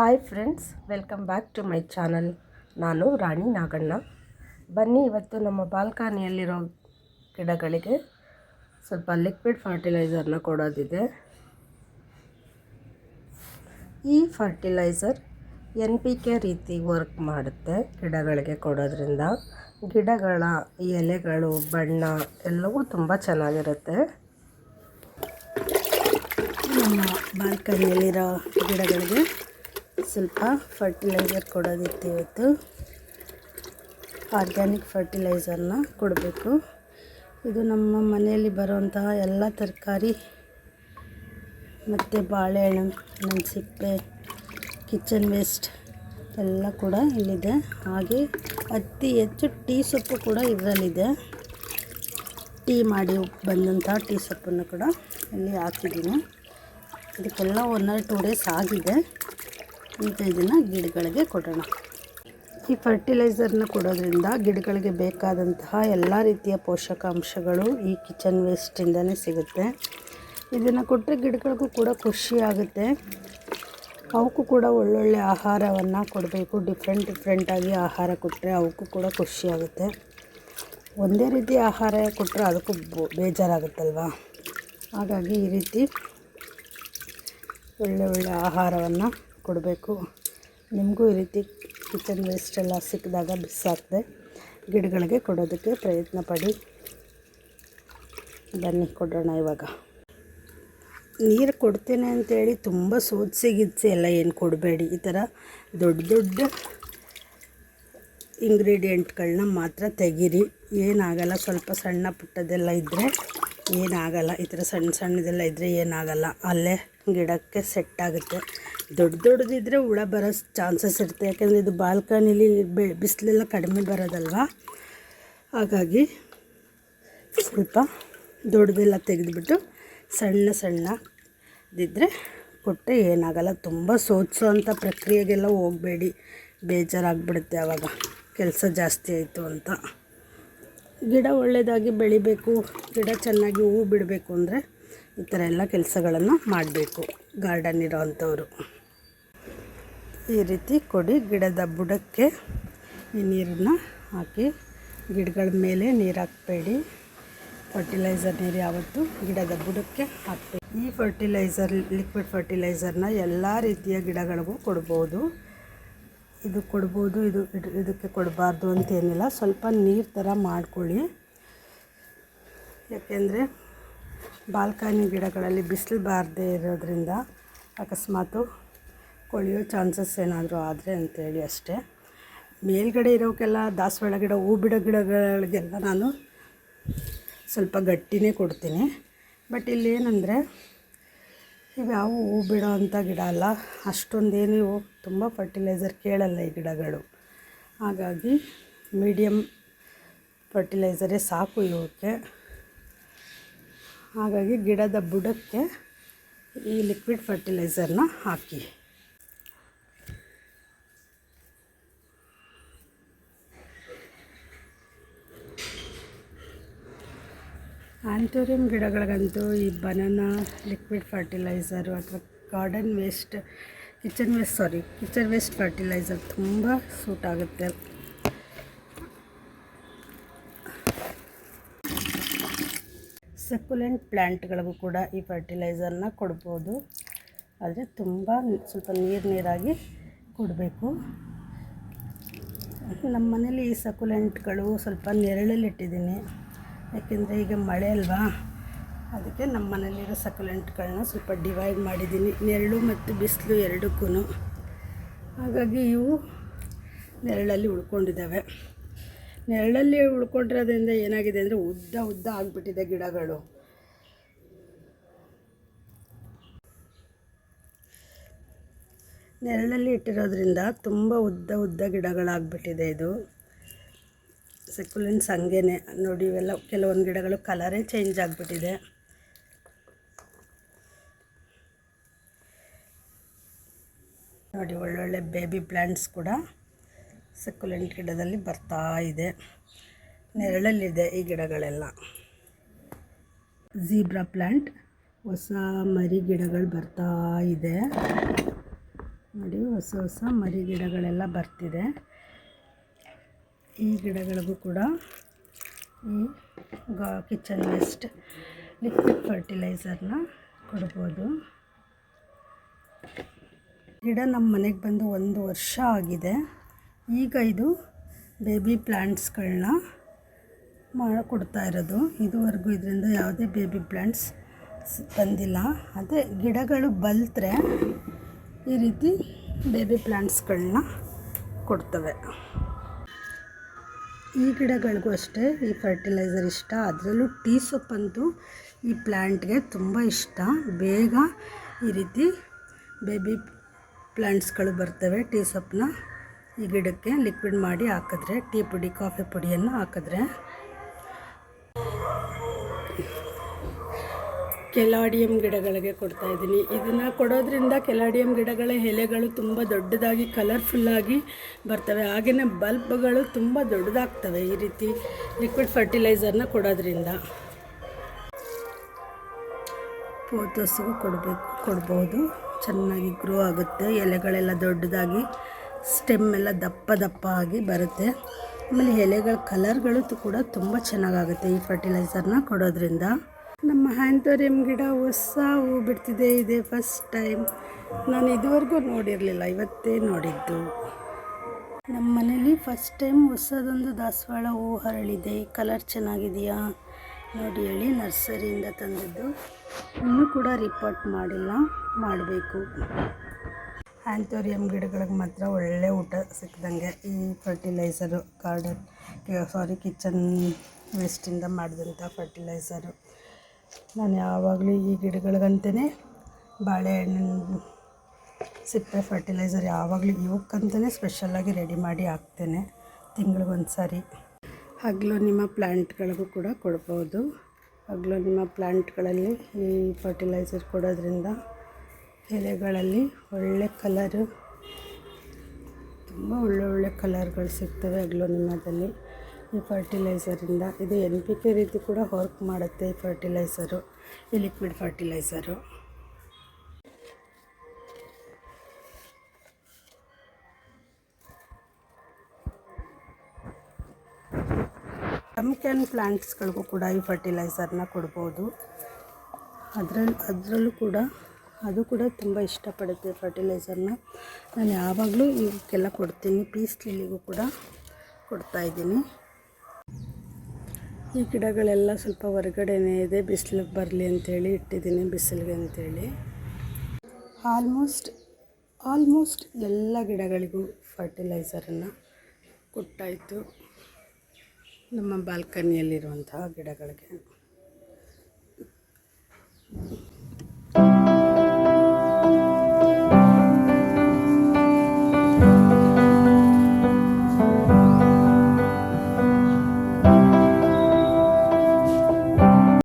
Hi friends welcome back to my channel ನಾನು ರಾಣಿ ನಾಗಣ್ಣ. ಬನ್ನಿ ಇವತ್ತು ನಮ್ಮ ಬಾಲ್ಕನಿಯಲ್ಲಿರೋ ಗಿಡಗಳಿಗೆ ಸ್ವಲ್ಪ ಲಿಕ್ವಿಡ್ ಫರ್ಟಿಲೈಸರ್ನ ಕೊಡೋದಿದೆ. ಈ ಫರ್ಟಿಲೈಸರ್ ಎನ್ ಪಿ ಕೆ ರೀತಿ ವರ್ಕ್ ಮಾಡುತ್ತೆ ಗಿಡಗಳಿಗೆ ಕೊಡೋದ್ರಿಂದ. ಗಿಡಗಳ ಎಲೆಗಳು, ಬಣ್ಣ ಎಲ್ಲವೂ ತುಂಬ ಚೆನ್ನಾಗಿರುತ್ತೆ. ನಮ್ಮ ಬಾಲ್ಕನಿಯಲ್ಲಿರೋ ಗಿಡಗಳಿಗೆ ಸ್ವಲ್ಪ ಫರ್ಟಿಲೈಸರ್ ಕೊಡೋದಿತ್ತು ಇವತ್ತು. ಆರ್ಗ್ಯಾನಿಕ್ ಫರ್ಟಿಲೈಸರ್ನ ಕೊಡಬೇಕು. ಇದು ನಮ್ಮ ಮನೆಯಲ್ಲಿ ಬರುವಂತಹ ಎಲ್ಲ ತರಕಾರಿ ಮತ್ತು ಬಾಳೆಹಣ್ಣು ನನ್ನ ಕಿಚನ್ ವೇಸ್ಟ್ ಎಲ್ಲ ಕೂಡ ಇಲ್ಲಿದೆ. ಹಾಗೆ ಅತಿ ಹೆಚ್ಚು ಟೀ ಸೊಪ್ಪು ಕೂಡ ಇದರಲ್ಲಿದೆ. ಟೀ ಮಾಡಿ ಬಂದಂಥ ಟೀ ಸೊಪ್ಪನ್ನು ಕೂಡ ಇಲ್ಲಿ ಹಾಕಿದ್ದೀನಿ. ಇದಕ್ಕೆಲ್ಲ ಒನ್ ಆರ್ ಟೂ ಡೇಸ್ ಆಗಿದೆ. ಈಗ ಇದನ್ನು ಗಿಡಗಳಿಗೆ ಕೊಡೋಣ. ಈ ಫರ್ಟಿಲೈಸರ್ನ ಕೊಡೋದ್ರಿಂದ ಗಿಡಗಳಿಗೆ ಬೇಕಾದಂತಹ ಎಲ್ಲ ರೀತಿಯ ಪೋಷಕಾಂಶಗಳು ಈ ಕಿಚನ್ ವೇಸ್ಟಿಂದನೇ ಸಿಗುತ್ತೆ. ಇದನ್ನು ಕೊಟ್ಟರೆ ಗಿಡಗಳಿಗೂ ಕೂಡ ಖುಷಿ ಆಗುತ್ತೆ. ಅವಕ್ಕೂ ಕೂಡ ಒಳ್ಳೊಳ್ಳೆ ಆಹಾರವನ್ನು ಕೊಡಬೇಕು. ಡಿಫ್ರೆಂಟ್ ಡಿಫ್ರೆಂಟಾಗಿ ಆಹಾರ ಕೊಟ್ಟರೆ ಅವಕ್ಕೂ ಕೂಡ ಖುಷಿಯಾಗುತ್ತೆ ಒಂದೇ ರೀತಿ ಆಹಾರ ಕೊಟ್ಟರೆ ಅದಕ್ಕೂ ಬೇಜಾರಾಗುತ್ತಲ್ವ? ಹಾಗಾಗಿ ಈ ರೀತಿ ಒಳ್ಳೆ ಒಳ್ಳೆ ಆಹಾರವನ್ನು ಕೊಡಬೇಕು. ನಿಮಗೂ ಈ ರೀತಿ ಕಿಚನ್ ವೇಸ್ಟ್ ಎಲ್ಲ ಸಿಕ್ಕಿದಾಗ ಬಿಸಾಕದೆ. ಗಿಡಗಳಿಗೆ ಕೊಡೋದಕ್ಕೆ ಪ್ರಯತ್ನ ಪಡಿ. ಬನ್ನಿ, ಕೊಡೋಣ ಇವಾಗ. ನೀರು ಕೊಡ್ತೇನೆ ಅಂತೇಳಿ ತುಂಬ ಸೋದಿಸಿ ಗಿದ್ಸಿ ಎಲ್ಲ ಏನು ಕೊಡಬೇಡಿ. ಈ ಥರ ದೊಡ್ಡ ದೊಡ್ಡ ಇಂಗ್ರೀಡಿಯೆಂಟ್ಗಳನ್ನ ಮಾತ್ರ ತೆಗೀರಿ. ಏನಾಗಲ್ಲ, ಸ್ವಲ್ಪ ಸಣ್ಣ ಪುಟ್ಟದೆಲ್ಲ ಇದ್ದರೆ ಏನಾಗಲ್ಲ. ಈ ಥರ ಸಣ್ಣ ಸಣ್ಣದೆಲ್ಲ ಇದ್ದರೆ ಏನಾಗಲ್ಲ. ಅಲ್ಲೇ ಗಿಡಕ್ಕೆ ಸೆಟ್ ಆಗುತ್ತೆ. ದೊಡ್ಡ ದೊಡ್ಡದಿದ್ದರೆ ಹುಳ ಬರೋ ಚಾನ್ಸಸ್ ಇರುತ್ತೆ. ಯಾಕೆಂದರೆ ಇದು ಬಾಲ್ಕನಿಲಿ ಬೆ, ಬಿಸಿಲೆಲ್ಲ ಕಡಿಮೆ ಬರೋದಲ್ವ? ಹಾಗಾಗಿ ಸ್ವಲ್ಪ ದೊಡ್ಡದೆಲ್ಲ ತೆಗೆದುಬಿಟ್ಟು ಸಣ್ಣ ಸಣ್ಣದಿದ್ದರೆ ಕೊಟ್ಟರೆ ಏನಾಗಲ್ಲ. ತುಂಬ ಸೋದಿಸೋ ಅಂಥ ಪ್ರಕ್ರಿಯೆಗೆಲ್ಲ ಹೋಗಬೇಡಿ. ಬೇಜಾರಾಗ್ಬಿಡುತ್ತೆ ಆವಾಗ ಕೆಲಸ ಜಾಸ್ತಿ ಆಯಿತು ಅಂತ. ಗಿಡ ಒಳ್ಳೆಯದಾಗಿ ಬೆಳಿಬೇಕು. ಗಿಡ ಚೆನ್ನಾಗಿ ಹೂ ಬಿಡಬೇಕು ಅಂದರೆ ಈ ಥರ ಎಲ್ಲ ಕೆಲಸಗಳನ್ನು ಮಾಡಬೇಕು. ಗಾರ್ಡನ್ ಇರೋ ಅಂಥವ್ರು ಈ ರೀತಿ ಕೊಡಿ ಗಿಡದ ಬುಡಕ್ಕೆ ಈ ನೀರನ್ನು ಹಾಕಿ. ಗಿಡಗಳ ಮೇಲೆ ನೀರು ಹಾಕಬೇಡಿ. ಫರ್ಟಿಲೈಸರ್ ನೀರು ಯಾವತ್ತು ಗಿಡದ ಬುಡಕ್ಕೆ ಹಾಕಬೇಕು ಈ ಫರ್ಟಿಲೈಸರ್ ಲಿಕ್ವಿಡ್ ಫರ್ಟಿಲೈಸರ್ನ ಎಲ್ಲ ರೀತಿಯ ಗಿಡಗಳಿಗೂ ಕೊಡ್ಬೋದು. ಇದು ಕೊಡ್ಬೋದು, ಇದು ಇದ್- ಇದಕ್ಕೆ ಕೊಡಬಾರ್ದು ಅಂತೇನಿಲ್ಲ. ಸ್ವಲ್ಪ ನೀರು ಥರ ಮಾಡ್ಕೊಳ್ಳಿ. ಯಾಕೆಂದರೆ ಬಾಲ್ಕನಿ ಗಿಡಗಳಲ್ಲಿ ಬಿಸಿಲು ಬಾರದೇ ಇರೋದ್ರಿಂದ ಅಕಸ್ಮಾತು ಕೊಳೆಯೋ ಚಾನ್ಸಸ್ ಏನಾದರೂ ಆದರೆ ಅಂತೇಳಿ ಅಷ್ಟೇ. ಮೇಲ್ಗಡೆ ಇರೋಕ್ಕೆಲ್ಲ ದಾಸವಾಳ ಗಿಡ ಹೂ ಬಿಡೋ ಗಿಡಗಳಿಗೆಲ್ಲ ನಾನು ಸ್ವಲ್ಪ ಗಟ್ಟಿನೇ ಕೊಡ್ತೀನಿ. ಬಟ್ ಇಲ್ಲಿ ಏನಂದರೆ, ಇವ್ಯಾವು ಹೂ ಬಿಡೋ ಅಂಥ ಗಿಡ ಅಲ್ಲ. ಅಷ್ಟೊಂದೇನು ಇವು ತುಂಬ ಫರ್ಟಿಲೈಸರ್ ಕೇಳಲ್ಲ ಈ ಗಿಡಗಳು. ಹಾಗಾಗಿ ಮೀಡಿಯಮ್ ಫರ್ಟಿಲೈಸರೇ ಸಾಕು ಇವಕ್ಕೆ ಹಾಗಾಗಿ ಗಿಡದ ಬುಡಕ್ಕೆ ಈ ಲಿಕ್ವಿಡ್ ಫರ್ಟಿಲೈಸರ್ನ ಹಾಕಿ. ಆಂಥೋರಿಯಂ ಗಿಡಗಳಿಗಂತೂ ಈ ಬನಾನಾ ಲಿಕ್ವಿಡ್ ಫರ್ಟಿಲೈಸರು ಅಥವಾ garden waste kitchen waste sorry kitchen waste fertiliser ತುಂಬ ಸೂಟ್ ಆಗುತ್ತೆ. ಸಕ್ಯುಲೆಂಟ್ ಪ್ಲ್ಯಾಂಟ್ಗಳಿಗೂ ಕೂಡ ಈ ಫರ್ಟಿಲೈಸರ್ನ ಕೊಡ್ಬೋದು. ಆದರೆ ತುಂಬ ಸ್ವಲ್ಪ ನೀರು ನೀರಾಗಿ ಕೊಡಬೇಕು. ನಮ್ಮ ಮನೇಲಿ ಈ ಸಕ್ಯುಲೆಂಟ್ಗಳು ಸ್ವಲ್ಪ ನೆರಳಲ್ಲಿ ಇಟ್ಟಿದ್ದೀನಿ. ಯಾಕೆಂದರೆ ಈಗ ಮಳೆ ಅಲ್ವಾ? ಅದಕ್ಕೆ ನಮ್ಮ ಮನೇಲಿರೋ ಸಕಲೆಂಟ್ಗಳನ್ನ ಸ್ವಲ್ಪ ಡಿವೈಡ್ ಮಾಡಿದ್ದೀನಿ. ನೆರಳು ಮತ್ತು ಬಿಸಿಲು ಎರಡಕ್ಕೂ ಹಾಗಾಗಿ ಇವು ನೆರಳಲ್ಲಿ ಉಳ್ಕೊಂಡಿದ್ದಾವೆ. ನೆರಳಲ್ಲಿ ಉಳ್ಕೊಂಡಿರೋದ್ರಿಂದ ಏನಾಗಿದೆ ಅಂದರೆ ಉದ್ದ ಉದ್ದ ಆಗಿಬಿಟ್ಟಿದೆ ಗಿಡಗಳು. ನೆರಳಲ್ಲಿ ಇಟ್ಟಿರೋದ್ರಿಂದ ತುಂಬ ಉದ್ದ ಉದ್ದ ಗಿಡಗಳಾಗ್ಬಿಟ್ಟಿದೆ ಇದು. ಸೆಕ್ಯುಲೆನ್ಸ್ ಹಂಗೇನೆ ನೋಡಿ, ಇವೆಲ್ಲ ಕೆಲವೊಂದು ಗಿಡಗಳು ಕಲರೇ ಚೇಂಜ್ ಆಗಿಬಿಟ್ಟಿದೆ. ನೋಡಿ, ಒಳ್ಳೊಳ್ಳೆ ಬೇಬಿ ಪ್ಲ್ಯಾಂಟ್ಸ್ ಕೂಡ ಸೆಕ್ಯುಲೆಂಟ್ ಗಿಡದಲ್ಲಿ ಬರ್ತಾ ಇದೆ. ನೆರಳಲ್ಲಿದೆ ಈ ಗಿಡಗಳೆಲ್ಲ. ಝೀಬ್ರಾ ಪ್ಲ್ಯಾಂಟ್ ಹೊಸ ಮರಿ ಗಿಡಗಳು ಬರ್ತಾ ಇದೆ. ನೋಡಿ, ಹೊಸ ಹೊಸ ಮರಿ ಗಿಡಗಳೆಲ್ಲ ಬರ್ತಿದೆ. ಈ ಗಿಡಗಳಿಗೂ ಕೂಡ ಈ ಗಾ ಕಿಚನ್ ವೇಸ್ಟ್ ಲಿಕ್ವಿಡ್ ಫರ್ಟಿಲೈಸರ್ನ ಕೊಡ್ಬೋದು. ಗಿಡ ನಮ್ಮ ಮನೆಗೆ ಬಂದು ಒಂದು ವರ್ಷ ಆಗಿದೆ. ಈಗ ಇದು ಬೇಬಿ ಪ್ಲ್ಯಾಂಟ್ಸ್ಗಳನ್ನ ಮಾಡಿ ಕೊಡ್ತಾ ಇರೋದು. ಇದುವರೆಗೂ ಇದರಿಂದ ಯಾವುದೇ ಬೇಬಿ ಪ್ಲ್ಯಾಂಟ್ಸ್ ಬಂದಿಲ್ಲ. ಅದೇ ಗಿಡಗಳು ಬಲ್ತ್ರೆ ಈ ರೀತಿ ಬೇಬಿ ಪ್ಲ್ಯಾಂಟ್ಸ್ಗಳನ್ನ ಕೊಡ್ತವೆ. ಈ ಗಿಡಗಳಿಗೂ ಅಷ್ಟೇ ಈ ಫರ್ಟಿಲೈಸರ್ ಇಷ್ಟ. ಅದರಲ್ಲೂ ಟೀ ಸೊಪ್ಪಂತೂ ಈ ಪ್ಲ್ಯಾಂಟ್ಗೆ ತುಂಬ ಇಷ್ಟ. ಬೇಗ ಈ ರೀತಿ ಬೇಬಿ ಪ್ಲ್ಯಾಂಟ್ಸ್ಗಳು ಬರ್ತವೆ ಟೀ ಸೊಪ್ಪನ್ನ ಈ ಗಿಡಕ್ಕೆ ಲಿಕ್ವಿಡ್ ಮಾಡಿ ಹಾಕಿದ್ರೆ, ಟೀ ಪುಡಿ, ಕಾಫಿ ಪುಡಿಯನ್ನು ಹಾಕಿದ್ರೆ. ಕೆಲಾಡಿಯಂ ಗಿಡಗಳಿಗೆ ಕೊಡ್ತಾ ಇದ್ದೀನಿ. ಇದನ್ನು ಕೊಡೋದ್ರಿಂದ ಕೆಲಾಡಿಯಂ ಗಿಡಗಳ ಎಲೆಗಳು ತುಂಬ ದೊಡ್ಡದಾಗಿ ಕಲರ್ಫುಲ್ಲಾಗಿ ಬರ್ತವೆ. ಹಾಗೆಯೇ ಬಲ್ಬ್ಗಳು ತುಂಬ ದೊಡ್ಡದಾಗ್ತವೆ ಈ ರೀತಿ ಲಿಕ್ವಿಡ್ ಫರ್ಟಿಲೈಸರ್ನ ಕೊಡೋದ್ರಿಂದ. ಪೋತೋಸ್ಗೂ ಕೊಡಬೇಕು, ಕೊಡ್ಬೋದು. ಚೆನ್ನಾಗಿ ಗ್ರೋ ಆಗುತ್ತೆ. ಎಲೆಗಳೆಲ್ಲ ದೊಡ್ಡದಾಗಿ ಸ್ಟೆಮ್ ಎಲ್ಲ ದಪ್ಪ ದಪ್ಪ ಆಗಿ ಬರುತ್ತೆ. ಆಮೇಲೆ ಎಲೆಗಳ ಕಲರ್ಗಳು ಕೂಡ ತುಂಬ ಚೆನ್ನಾಗಾಗುತ್ತೆ ಈ ಫರ್ಟಿಲೈಸರ್ನ ಕೊಡೋದ್ರಿಂದ. ನಮ್ಮ ಹ್ಯಾಂಥೋರಿಯಂ ಗಿಡ ಹೊಸ ಹೂ ಬಿಡ್ತಿದೆ ಇದೆ ಫಸ್ಟ್ ಟೈಮ್ ನಾನು ಇದುವರೆಗೂ ನೋಡಿರಲಿಲ್ಲ, ಇವತ್ತೇ ನೋಡಿದ್ದು. ನಮ್ಮ ಮನೇಲಿ ಫಸ್ಟ್ ಟೈಮ್ ಹೊಸದೊಂದು ದಾಸವಾಳ ಹೂ ಹರಳಿದೆ ಕಲರ್ ಚೆನ್ನಾಗಿದೆಯಾ? ನೋಡಿ ಹೇಳಿ, ನರ್ಸರಿಯಿಂದ ತಂದಿದ್ದು. ಇನ್ನೂ ಕೂಡ ರಿಪೋರ್ಟ್ ಮಾಡಿಲ್ಲ, ಮಾಡಬೇಕು. ಆ್ಯಂಥೋರಿಯಂ ಗಿಡಗಳಿಗೆ ಮಾತ್ರ ಒಳ್ಳೆ ಊಟ ಸಿಕ್ಕಿದಂಗೆ ಈ ಫರ್ಟಿಲೈಸರು ಗಾರ್ಡನ್ ಸಾರಿ ಕಿಚನ್ ವೇಸ್ಟಿಂದ ಮಾಡಿದಂಥ ಫರ್ಟಿಲೈಸರು ನಾನು ಯಾವಾಗಲೂ ಈ ಗಿಡಗಳಿಗಂತಲೇ ಬಾಳೆಹಣ್ಣಿನ ಸಿಪ್ಪೆ ಫರ್ಟಿಲೈಸರ್ ಯಾವಾಗಲೂ ಇವಕ್ಕಂತಲೇ ಸ್ಪೆಷಲ್ಲಾಗಿ ರೆಡಿ ಮಾಡಿ ಹಾಕ್ತೇನೆ ತಿಂಗಳಿಗೊಂದು ಸಾರಿ ಹಗ್ಲು ನಿಮ್ಮ ಪ್ಲ್ಯಾಂಟ್ಗಳಿಗೂ ಕೂಡ ಕೊಡ್ಬೋದು. ಹಗ್ಲು ನಿಮ್ಮ ಪ್ಲ್ಯಾಂಟ್ಗಳಲ್ಲಿ ಈ ಫರ್ಟಿಲೈಸರ್ ಕೊಡೋದ್ರಿಂದ ಎಲೆಗಳಲ್ಲಿ ಒಳ್ಳೆ ಕಲರು ತುಂಬ ಒಳ್ಳೆ ಒಳ್ಳೆ ಕಲರ್ಗಳು ಸಿಗ್ತವೆ ನಿಮ್ಮದಲ್ಲಿ ಈ ಫರ್ಟಿಲೈಸರಿಂದ ಇದು ಎನ್ ಪಿ ಕೆ ರೀತಿ ಕೂಡ ವರ್ಕ್ ಮಾಡುತ್ತೆ ಈ ಫರ್ಟಿಲೈಸರು ಈ ಲಿಕ್ವಿಡ್ ಫರ್ಟಿಲೈಸರು ಪಂಪ್ಕಿನ್ ಪ್ಲ್ಯಾಂಟ್ಸ್ಗಳಿಗೂ ಕೂಡ ಈ ಫರ್ಟಿಲೈಸರ್ನ ಕೊಡ್ಬೋದು. ಅದರಲ್ಲಿ ಅದರಲ್ಲೂ ಕೂಡ, ಅದು ಕೂಡ ತುಂಬ ಇಷ್ಟಪಡುತ್ತೆ ಫರ್ಟಿಲೈಸರ್ನ ನಾನು ಯಾವಾಗಲೂ ಇವಕ್ಕೆಲ್ಲ ಕೊಡ್ತೀನಿ ಪೀಸ್ ಲಿಲ್ಲಿಗೂ ಕೂಡ ಕೊಡ್ತಾಯಿದ್ದೀನಿ ಈ ಗಿಡಗಳೆಲ್ಲ ಸ್ವಲ್ಪ ಹೊರಗಡೆನೇ ಇದೆ. ಬಿಸಿಲಿಗೆ ಬರಲಿ ಅಂತೇಳಿ ಇಟ್ಟಿದ್ದೀನಿ, ಬಿಸಿಲಿಗೆ ಅಂತೇಳಿ. ಆಲ್ಮೋಸ್ಟ್ ಆಲ್ಮೋಸ್ಟ್ ಎಲ್ಲ ಗಿಡಗಳಿಗೂ ಫರ್ಟಿಲೈಸರನ್ನು ಕೊಟ್ಟಾಯಿತು ನಮ್ಮ ಬಾಲ್ಕನಿಯಲ್ಲಿರುವಂತಹ ಗಿಡಗಳಿಗೆ.